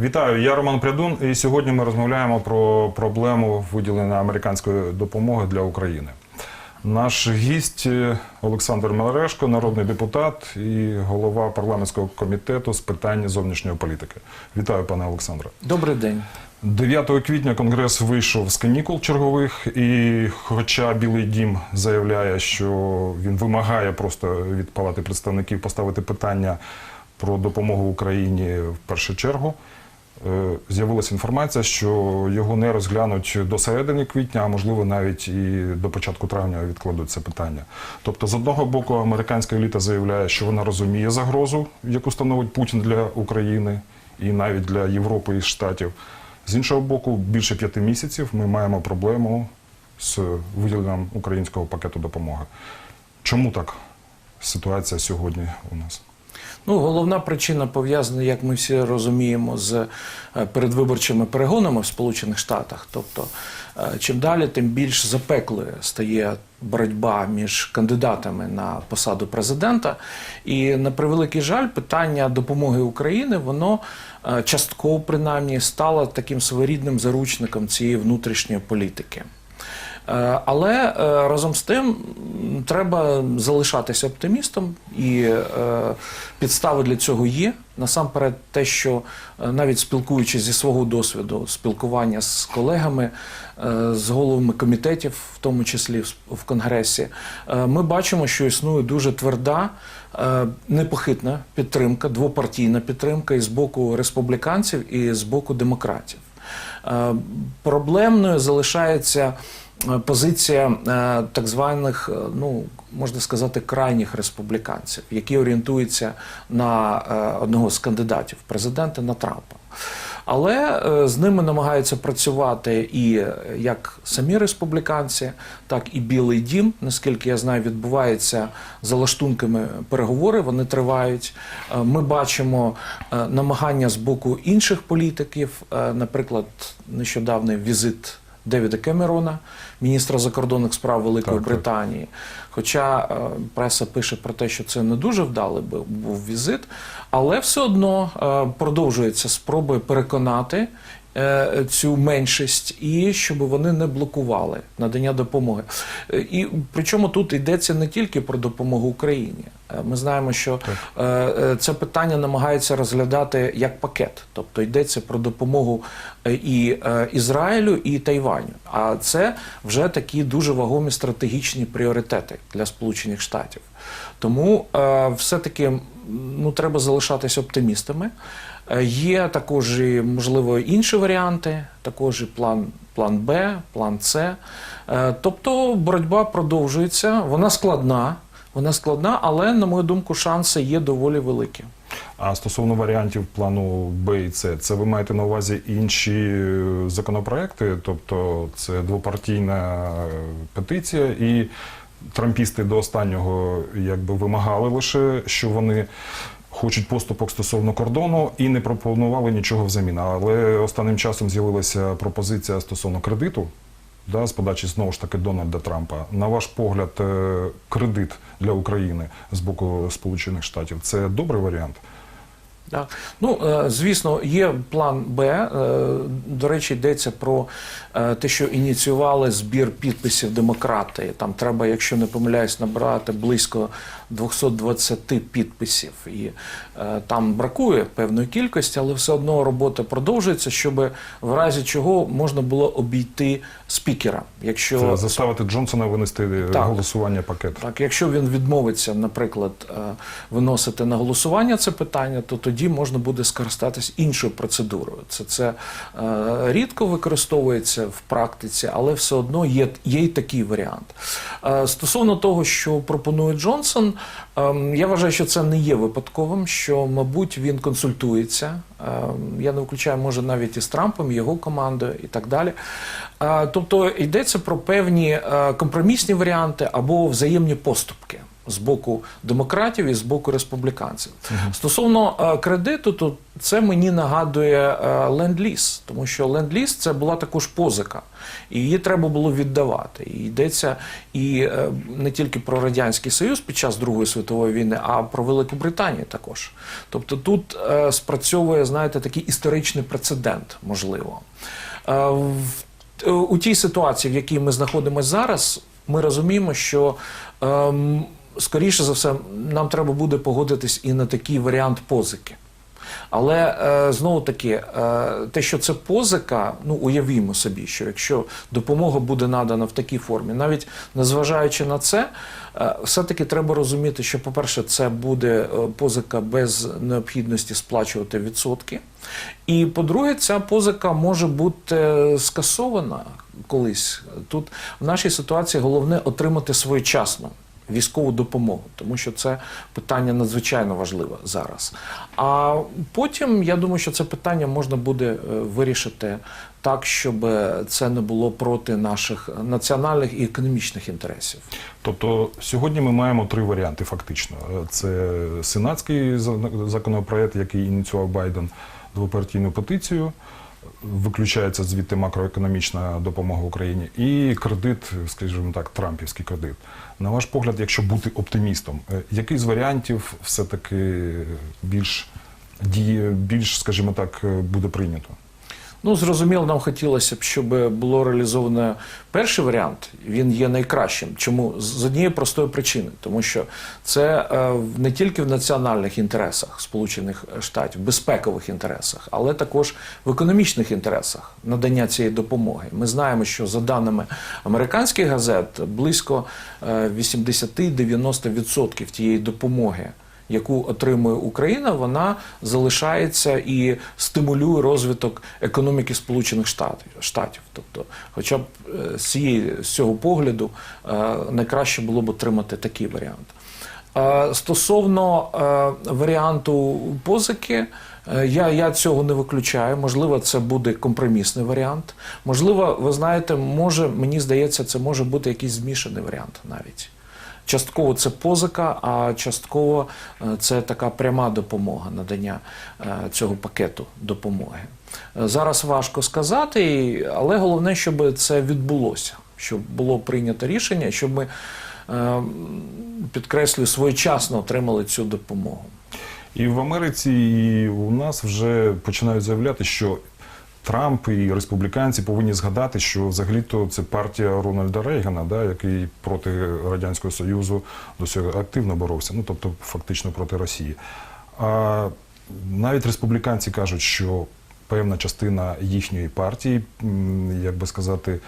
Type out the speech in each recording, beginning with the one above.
Вітаю, я Роман Прядун, і сьогодні ми розмовляємо про проблему виділення американської допомоги для України. Наш гість е, Олександр Мелерешко, народний депутат і голова парламентського комітету з питань зовнішньої політики. Вітаю, пане Олександре. Добрий день. 9 квітня Конгрес вийшов з канікул чергових, і хоча Білий Дім заявляє, що він вимагає просто від Палати представників поставити питання про допомогу Україні в першу чергу. Е, З'явилася інформація, що його не розглянуть до середини квітня, а можливо навіть і до початку травня відкладуть це питання. Тобто, з одного боку, американська еліта заявляє, що вона розуміє загрозу, яку становить Путін для України і навіть для Європи і Штатів. З іншого боку, більше п'яти місяців ми маємо проблему з виділенням українського пакету допомоги. Чому так ситуація сьогодні у нас? Ну, головна причина пов'язана, як ми всі розуміємо, з е, передвиборчими перегонами в Сполучених Штатах. Тобто, е, чим далі, тим більш запеклою стає боротьба між кандидатами на посаду президента. І на превеликий жаль, питання допомоги України воно е, частково принаймні стало таким своєрідним заручником цієї внутрішньої політики. Е, Але е, разом з тим треба залишатися оптимістом, і е, підстави для цього є. Насамперед, те, що навіть спілкуючись зі свого досвіду, спілкування з колегами, з головами комітетів, в тому числі в- Конгресі, ми бачимо, що існує дуже тверда, непохитна підтримка, двопартійна підтримка і з боку республіканців, і з боку демократів. Проблемною залишається позиція е, так званих, е, ну можна сказати, крайніх республіканців, які орієнтуються на е, одного з кандидатів президента на Трампа. Але е, з ними намагаються працювати і е, як самі республіканці, так і Білий Дім. Наскільки я знаю, відбуваються за лаштунками переговори. Вони тривають. Е, Ми бачимо е, намагання з боку інших політиків, е, наприклад, нещодавний візит. Девіда Кемерона, міністра закордонних справ Великої Так. Британії. Хоча е, преса пише про те, що це не дуже вдалий бу- був візит, але все одно е, продовжуються спроби переконати цю меншість і щоб вони не блокували надання допомоги. Е, І причому тут йдеться не тільки про допомогу Україні. Е, Ми знаємо, що е, е, це питання намагаються розглядати як пакет, тобто йдеться про допомогу е, і е, Ізраїлю, і Тайваню. А це вже такі дуже вагомі стратегічні пріоритети для Сполучених Штатів. Тому е, все-таки ну, треба залишатися оптимістами. Е, Є також можливо, інші варіанти, також і план, план Б, план С. Е, Тобто боротьба продовжується, вона складна, вона складна, але, на мою думку, шанси є доволі великі. А стосовно варіантів плану Б і С, це ви маєте на увазі інші е, законопроекти, тобто це двопартійна петиція, і трампісти до останнього якби вимагали лише, що вони. Хочуть поступок стосовно кордону і не пропонували нічого взамін. Але останнім часом з'явилася пропозиція стосовно кредиту, да, з подачі знову ж таки Дональда Трампа. На ваш погляд, е, кредит для України з боку Сполучених Штатів це добрий варіант? Так. Ну, е, звісно, є план Б. Е, До речі, йдеться про е, те, що ініціювали збір підписів демократи. Там треба, якщо не помиляюсь, набрати близько 220 підписів. І там бракує певної кількості, але все одно робота продовжується, щоб в разі чого можна було обійти спікера. Якщо Це заставити Джонсона винести Так. голосування пакет. так, якщо він відмовиться, наприклад, виносити на голосування це питання, то тоді можна буде скористатись іншою процедурою. Це, це е, рідко використовується в практиці, але все одно є, є й такий варіант. Е, Стосовно того, що пропонує Джонсон, ем, я вважаю, що це не є випадковим, що, мабуть, він консультується. Ем, Я не виключаю, може, навіть із Трампом, його командою і так далі. Е, Тобто йдеться про певні е, компромісні варіанти або взаємні поступки. З боку демократів і з боку республіканців. Стосовно е, кредиту, то це мені нагадує е, ленд-ліз, тому що ленд-ліз це була також позика, і її треба було віддавати. І йдеться і е, не тільки про радянський союз під час Другої світової війни, а про Велику Британію також. Тобто тут спрацьовує, знаєте, такий історичний прецедент, можливо. У тій ситуації, в якій ми знаходимося зараз, ми розуміємо, що ем, скоріше за все нам треба буде погодитись і на такий варіант позики. Але е, знову таки, е, те, що це позика, ну уявімо собі, що якщо допомога буде надана в такій формі, навіть незважаючи на це, е, все-таки треба розуміти, що, по-перше, це буде позика без необхідності сплачувати відсотки. І по-друге, ця позика може бути скасована колись. Тут в нашій ситуації головне отримати своєчасно військову допомогу, тому що це питання надзвичайно важливе зараз. А потім я думаю, що це питання можна буде е, вирішити так, щоб це не було проти наших національних і економічних інтересів. Тобто сьогодні ми маємо три варіанти, фактично. Е, Це сенатський законопроект, який ініціював Байден, двопартійну петицію. Виключається звідти макроекономічна допомога Україні і кредит, скажімо так, трампівський кредит. На ваш погляд, якщо бути оптимістом, е, який з варіантів все-таки більш діє, більш, скажімо так, е, буде прийнято? Ну, зрозуміло, нам хотілося б, щоб було реалізовано перший варіант. Він є найкращим. Чому? З однієї простої причини, тому що це е, не тільки в національних інтересах Сполучених Штатів, безпекових інтересах, але також в економічних інтересах надання цієї допомоги. Ми знаємо, що за даними американських газет, близько е, 80-90% тієї допомоги яку отримує Україна, вона залишається і стимулює розвиток економіки Сполучених Штатів. Тобто, хоча б е, з, цього погляду е, найкраще було б отримати такий варіант. Е, Стосовно варіанту позики, я, я цього не виключаю. Можливо, це буде компромісний варіант. Можливо, ви знаєте, може, мені здається, це може бути якийсь змішаний варіант навіть. Частково це позика, а частково е, це така пряма допомога, надання е, цього пакету допомоги. Е, Зараз важко сказати, але головне, щоб це відбулося, щоб було прийнято рішення, щоб ми підкреслюю, своєчасно отримали цю допомогу. І в Америці, і у нас вже починають заявляти, що Трамп і республіканці повинні згадати, що взагалі-то це партія Рональда Рейгана, да, який проти Радянського Союзу досить активно боровся, ну тобто фактично проти Росії. А навіть республіканці кажуть, що певна частина їхньої партії, як би сказати,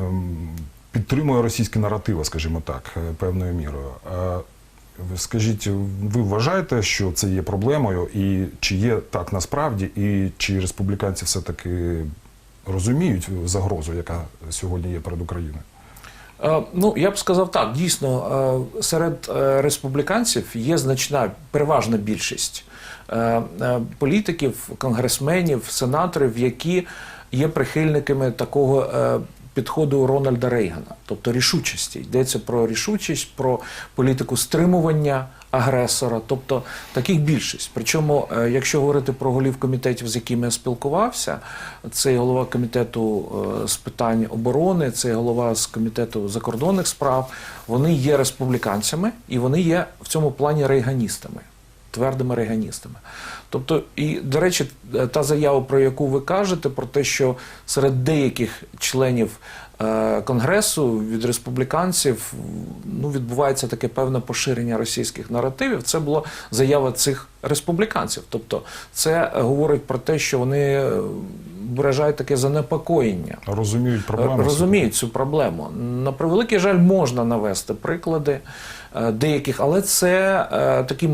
ем, підтримує російські наративи, скажімо так, е, певною мірою. Скажіть, ви вважаєте, що це є проблемою, і чи є так насправді, і чи республіканці все-таки розуміють загрозу, яка сьогодні є перед Україною? Е, Ну, я б сказав так, дійсно, е, серед е, республіканців є значна переважна більшість політиків, конгресменів, сенаторів, які є прихильниками такого підходу Рональда Рейгана, тобто рішучості. Йдеться про рішучість, про політику стримування агресора, тобто таких більшість. Причому, е, якщо говорити про голів комітетів, з якими я спілкувався, це голова комітету е, з питань оборони, це голова з комітету закордонних справ, вони є республіканцями і вони є в цьому плані рейганістами. Твердими рейганістами. Тобто, і, до речі, е, та заява, про яку ви кажете, про те, що серед деяких членів е, Конгресу від республіканців ну, відбувається таке певне поширення російських наративів, це була заява цих республіканців. Тобто, це говорить про те, що вони е, виражають таке занепокоєння. Розуміють проблему? Розуміють цю проблему. На превеликий жаль, можна навести приклади е, деяких, але це е, такі,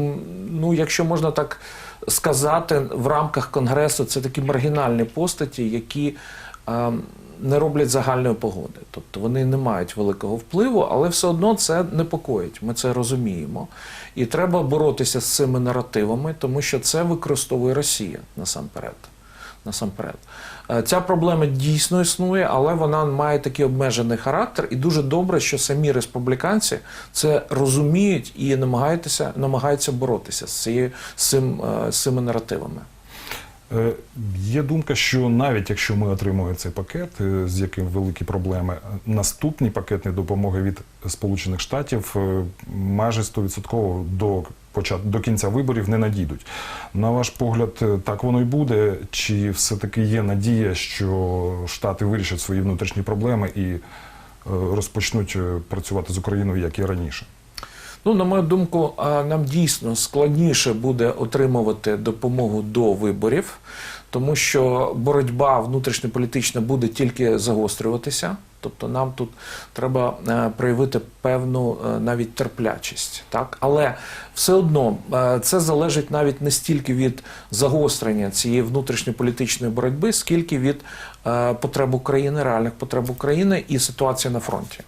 ну якщо можна так сказати, в рамках конгресу це такі маргінальні постаті, які е, не роблять загальної погоди. Тобто вони не мають великого впливу, але все одно це непокоїть. Ми це розуміємо. І треба боротися з цими наративами, тому що це використовує Росія насамперед. насамперед. Е, Ця проблема дійсно існує, але вона має такий обмежений характер, і дуже добре, що самі республіканці це розуміють і намагаються, намагаються боротися з, цією, з, цим, е, з цими наративами. Е, Є думка, що навіть якщо ми отримуємо цей пакет, е, з яким великі проблеми, наступні пакетні допомоги від Сполучених Штатів е, майже 100% до до кінця виборів не надійдуть. На ваш погляд, так воно й буде? Чи все-таки є надія, що Штати вирішать свої внутрішні проблеми і розпочнуть працювати з Україною, як і раніше? Ну, на мою думку, нам дійсно складніше буде отримувати допомогу до виборів, тому що боротьба внутрішньополітична буде тільки загострюватися. Тобто нам тут треба е, проявити певну е, навіть терплячість. Так? Але все одно е, це залежить навіть не стільки від загострення цієї внутрішньополітичної боротьби, скільки від потреб України, реальних потреб України і ситуації на фронті.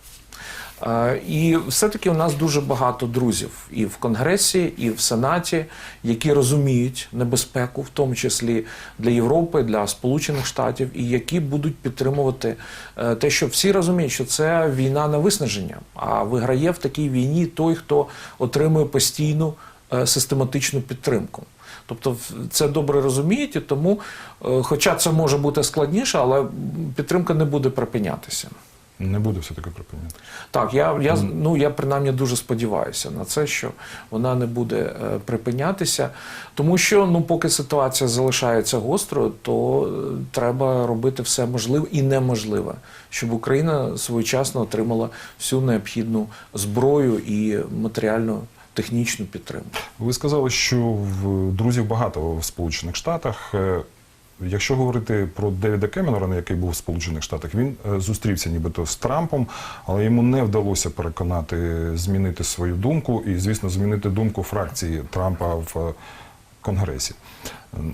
Е, І все-таки у нас дуже багато друзів і в Конгресі, і в Сенаті, які розуміють небезпеку, в тому числі для Європи, для Сполучених Штатів, і які будуть підтримувати е, те, що всі розуміють, що це війна на виснаження. А виграє в такій війні той, хто отримує постійну е, систематичну підтримку. Тобто це добре розуміють, і тому, хоча це може бути складніше, але підтримка не буде припинятися. Не буде все-таки припиняти. Так, я, я, ну, я принаймні дуже сподіваюся на це, що вона не буде е, припинятися. Тому що ну, поки ситуація залишається гострою, то е, треба робити все можливе і неможливе, щоб Україна своєчасно отримала всю необхідну зброю і матеріальну технічну підтримку. Ви сказали, що в друзів багато в Сполучених Штатах. Якщо говорити про Девіда Кемерона, який був в Сполучених Штатах, він е, зустрівся нібито з Трампом, але йому не вдалося переконати змінити свою думку і, звісно, змінити думку фракції Трампа в е, Конгресі.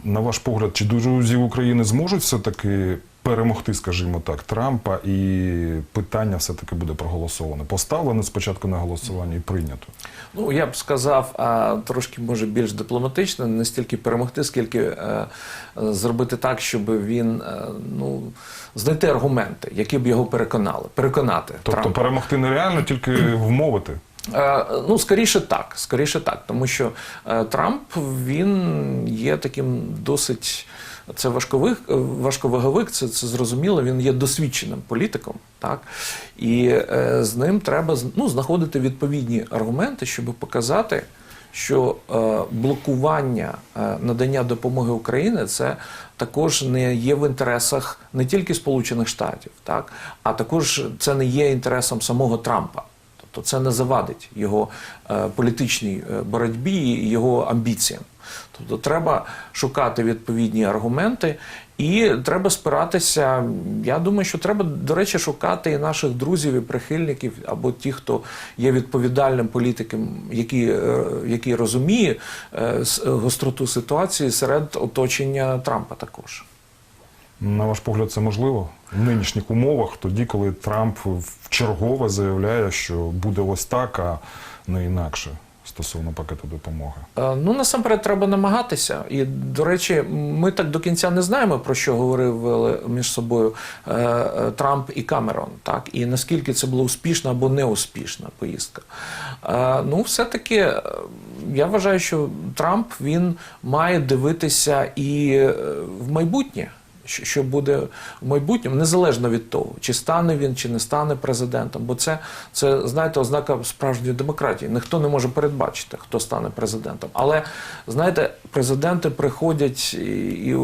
На ваш погляд, чи друзі України зможуть все-таки перемогти, скажімо так, Трампа, і питання все-таки буде проголосоване? Поставлене спочатку на голосування і прийнято. Ну, я б сказав, а, трошки може більш дипломатично, не стільки перемогти, скільки е, е, зробити так, щоб він е, ну, знайти аргументи, які б його переконали, переконати. Тобто Трампа. перемогти нереально, тільки вмовити. Е, Ну, скоріше так, скоріше так, тому що е, Трамп він є таким досить. Це важкових, е, важковаговик, це, це зрозуміло. Він є досвідченим політиком, так і е, з ним треба ну, знаходити відповідні аргументи, щоб показати, що е, блокування е, надання допомоги Україні це також не є в інтересах не тільки Сполучених Штатів, так а також це не є інтересом самого Трампа. Тобто це не завадить його е, політичній е, боротьбі і його амбіціям. Тобто треба шукати відповідні аргументи і треба спиратися. Я думаю, що треба, до речі, шукати і наших друзів і прихильників, або ті, хто є відповідальним політиком, який, е, який розуміє е, гостроту ситуації серед оточення Трампа також. На ваш погляд, це можливо в нинішніх умовах, тоді, коли Трамп вчергове заявляє, що буде ось так, а не інакше стосовно пакету допомоги. Е, Ну, насамперед, треба намагатися. І, до речі, ми так до кінця не знаємо, про що говорили між собою е, е, Трамп і Камерон, так? І наскільки це була успішна або неуспішна поїздка. Е, Ну, все-таки е, я вважаю, що Трамп він має дивитися і е, в майбутнє. Що- буде в майбутньому, незалежно від того, чи стане він, чи не стане президентом. Бо це, це знаєте, ознака справжньої демократії. Ніхто не може передбачити, хто стане президентом. Але знаєте, президенти приходять і, і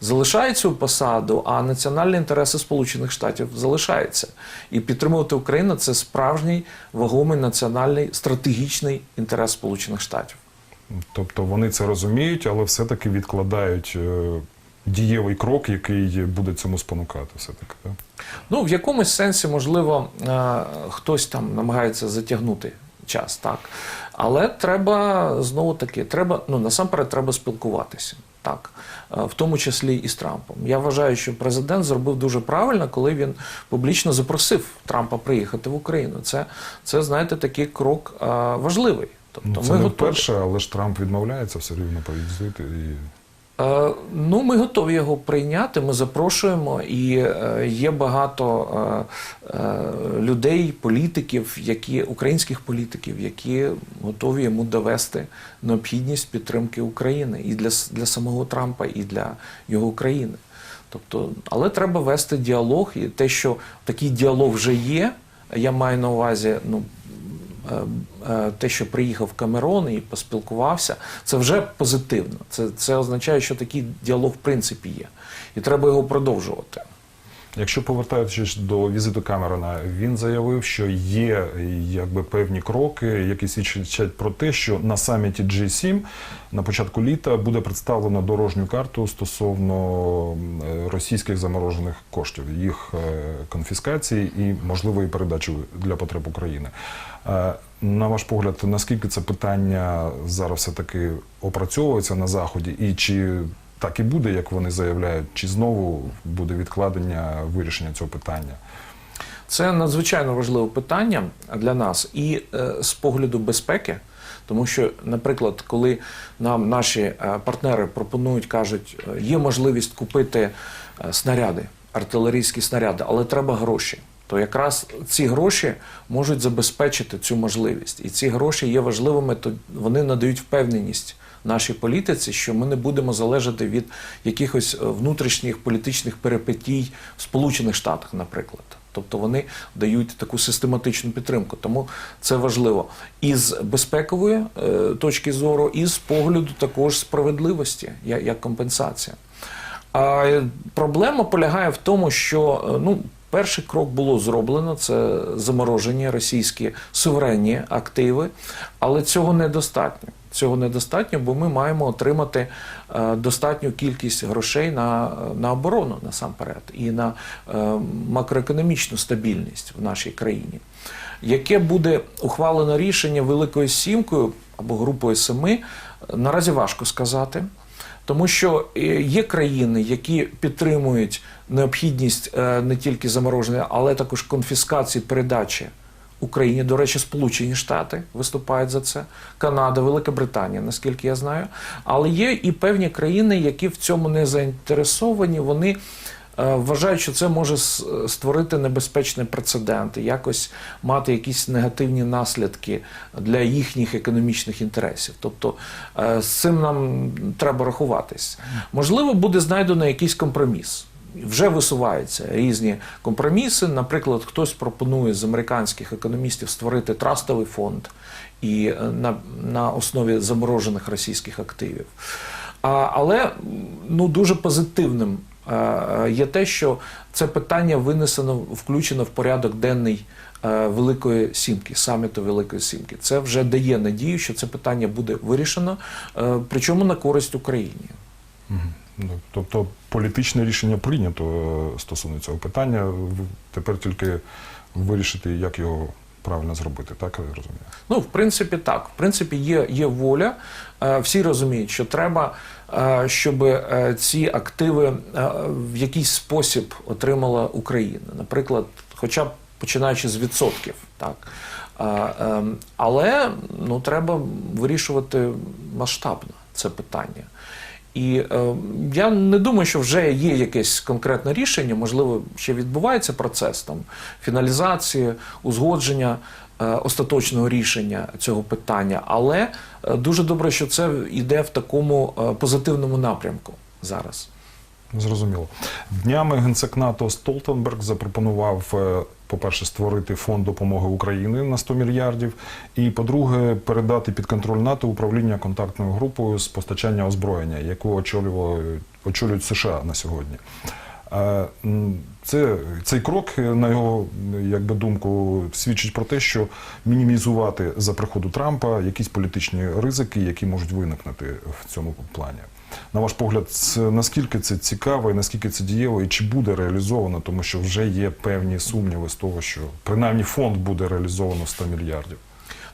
залишають цю посаду, а національні інтереси Сполучених Штатів залишаються. І підтримувати Україну це справжній вагомий національний стратегічний інтерес Сполучених Штатів. Тобто вони це розуміють, але все-таки відкладають е, дієвий крок, який буде цьому спонукати. Все-таки, так? Ну, в якомусь сенсі, можливо, е, хтось там намагається затягнути час, так. Але треба знову таки, треба, ну насамперед треба спілкуватися. Так, Е, в тому числі і з Трампом. Я вважаю, що президент зробив дуже правильно, коли він публічно запросив Трампа приїхати в Україну. Це, це знаєте, такий крок е, важливий. Тобто Ну, це ми не готові. вперше, але ж Трамп відмовляється все рівно поїздити. І Ну, ми готові його прийняти. Ми запрошуємо, і е, є багато е, е, людей, політиків, які українських політиків, які готові йому довести необхідність підтримки України і для, для самого Трампа, і для його країни. Тобто, але треба вести діалог, і те, що такий діалог вже є, я маю на увазі, ну. Е, е, Те, що приїхав Камерон і поспілкувався, це вже позитивно. Це, це означає, що такий діалог в принципі є. І треба його продовжувати. Якщо повертаючись до візиту Камерона, він заявив, що є якби певні кроки, які свідчать про те, що на саміті G7 на початку літа буде представлено дорожню карту стосовно російських заморожених коштів, їх е, конфіскації і можливої передачі для потреб України. Е, На ваш погляд, наскільки це питання зараз все таки опрацьовується на заході, і чи так і буде, як вони заявляють, чи знову буде відкладення вирішення цього питання? Це надзвичайно важливе питання для нас і е, з погляду безпеки. Тому що, наприклад, коли нам наші е, партнери пропонують, кажуть, е, є можливість купити е, снаряди, артилерійські снаряди, але треба гроші. То якраз ці гроші можуть забезпечити цю можливість. І ці гроші є важливими, то вони надають впевненість нашій політиці, що ми не будемо залежати від якихось е, внутрішніх політичних перипетій в Сполучених Штатах, наприклад. Тобто вони дають таку систематичну підтримку. Тому це важливо і з безпекової е, точки зору, і з погляду також справедливості, як, компенсація. А е, проблема полягає в тому, що ну, перший крок було зроблено це заморожені російські суверенні активи, але цього недостатньо. Цього недостатньо, бо ми маємо отримати е, достатню кількість грошей на, на оборону насамперед і на е, макроекономічну стабільність в нашій країні. Яке буде ухвалено рішення Великою Сімкою або групою семи, наразі важко сказати. Тому що е, є країни, які підтримують необхідність е, не тільки замороження, але також конфіскації передачі Україні. До речі, Сполучені Штати виступають за це, Канада, Велика Британія, наскільки я знаю. Але є і певні країни, які в цьому не заінтересовані. Вони е, вважають, що це може створити небезпечний прецедент, якось мати якісь негативні наслідки для їхніх економічних інтересів. Тобто е, з цим нам треба рахуватись. Можливо, буде знайдено якийсь компроміс. Вже висуваються різні компроміси. Наприклад, хтось пропонує з американських економістів створити трастовий фонд і е, на, на основі заморожених російських активів. А, але ну, дуже позитивним е, є те, що це питання винесено, включено в порядок денний е, Великої Сімки, саміту Великої Сімки. Це вже дає надію, що це питання буде вирішено, причому на користь Україні. Тобто політичне рішення прийнято е, стосовно цього питання. Тепер тільки вирішити, як його правильно зробити, так я розумію? Ну, в принципі, так. В принципі, є, є воля. Е, Всі розуміють, що треба, е, щоб ці активи в якийсь спосіб отримала Україна. Наприклад, хоча б починаючи з відсотків. Так. Ем, Але ну, треба вирішувати масштабно це питання. І е, я не думаю, що вже є якесь конкретне рішення. Можливо, ще відбувається процес там фіналізації, узгодження е, остаточного рішення цього питання. Але е, дуже добре, що це йде в такому е, позитивному напрямку зараз. Зрозуміло. Днями генсек НАТО Столтенберг запропонував, е, по-перше, створити фонд допомоги України на 100 мільярдів, і, по-друге, передати під контроль НАТО управління контактною групою з постачання озброєння, яку очолюють США на сьогодні. Е, Це, цей крок, е, на його як би, думку, свідчить про те, що мінімізувати за приходу Трампа якісь політичні ризики, які можуть виникнути в цьому плані. На ваш погляд, наскільки це цікаво і наскільки це дієво, і чи буде реалізовано, тому що вже є певні сумніви з того, що принаймні фонд буде реалізовано в 100 мільярдів.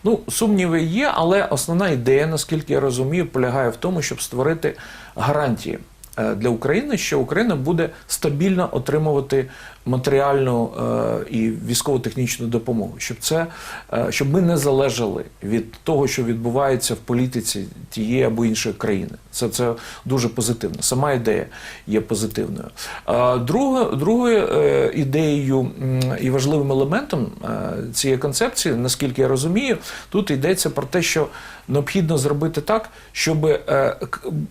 Ну, сумніви є, але основна ідея, наскільки я розумію, полягає в тому, щоб створити гарантії е, для України, що Україна буде стабільно отримувати матеріальну е, і військово-технічну допомогу, щоб це е, щоб ми не залежали від того, що відбувається в політиці тієї або іншої країни. Це, це дуже позитивно. Сама ідея є позитивною. А другою е, ідеєю і важливим елементом е, цієї концепції, наскільки я розумію, тут йдеться про те, що необхідно зробити так, щоб е,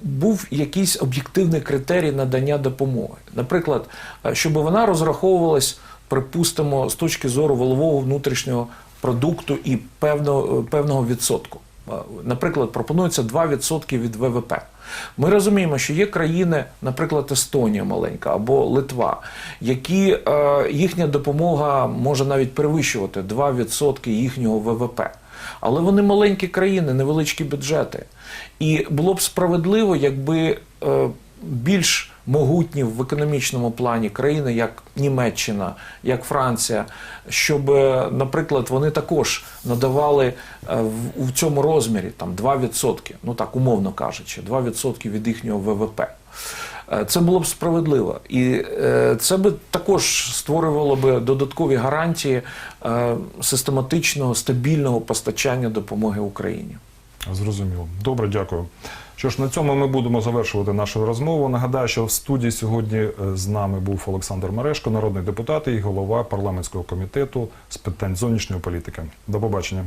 був якийсь об'єктивний критерій надання допомоги. Наприклад, е, щоб вона розраховувалась, припустимо, з точки зору волового внутрішнього продукту і певного, певного відсотку. Наприклад, пропонується 2% від ВВП. Ми розуміємо, що є країни, наприклад, Естонія маленька або Литва, які е, їхня допомога може навіть перевищувати 2% їхнього ВВП. Але вони маленькі країни, невеличкі бюджети. І було б справедливо, якби е, більш могутні в економічному плані країни, як Німеччина, як Франція, щоб, е, наприклад, вони також надавали е, в, цьому розмірі там 2%, ну так умовно кажучи, 2% від їхнього ВВП. Е, Це було б справедливо, і це би також створювало би додаткові гарантії систематичного стабільного постачання допомоги Україні. Зрозуміло. Добре, дякую. Що ж, на цьому ми будемо завершувати нашу розмову. Нагадаю, що в студії сьогодні е, з нами був Олександр Мерешко, народний депутат і голова парламентського комітету з питань зовнішньої політики. До побачення.